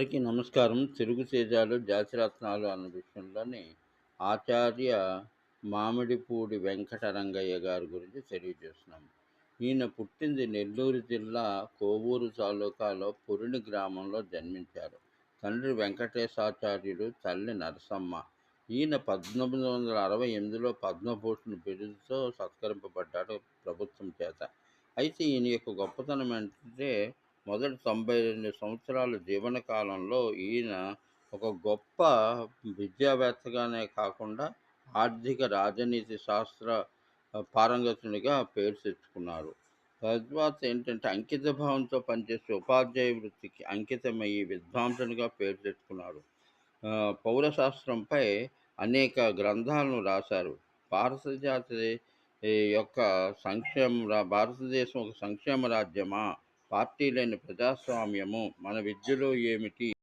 అందరికీ నమస్కారం. తెలుగు తేజాలు జాతిరత్నాలు అన్న విషయంలోని ఆచార్య మామిడిపూడి వెంకటరంగయ్య గారి గురించి తెలియజేస్తున్నాం. ఈయన పుట్టింది నెల్లూరు జిల్లా కోవూరు తాలూకాలో పురిని గ్రామంలో జన్మించారు. తండ్రి వెంకటేశాచార్యుడు తల్లి నరసమ్మ. ఈయన పద్దెనిమిది వందల అరవై ఎనిమిదిలో పద్మభూషణ్ బిరుదుతో సత్కరింపబడ్డాడు ప్రభుత్వం చేత. అయితే ఈయన యొక్క గొప్పతనం ఏంటంటే మొదటి తొంభై రెండు సంవత్సరాల జీవన కాలంలో ఈయన ఒక గొప్ప విద్యావేత్తగానే కాకుండా ఆర్థిక రాజనీతి శాస్త్ర పారంగతునిగా పేరు తెచ్చుకున్నారు. తద్వాత ఏంటంటే అంకిత భావంతో పనిచేసే ఉపాధ్యాయ వృత్తికి అంకితమయ్యి విద్వాంసునిగా పేరు తెచ్చుకున్నారు. పౌరశాస్త్రంపై అనేక గ్రంథాలను రాశారు. భారత జాతి యొక్క సంక్షేమ రా- భారతదేశం ఒక సంక్షేమ రాజ్యమా? పార్టీ లేని ప్రజాస్వామ్యము మన విద్యలో ఏమిటి?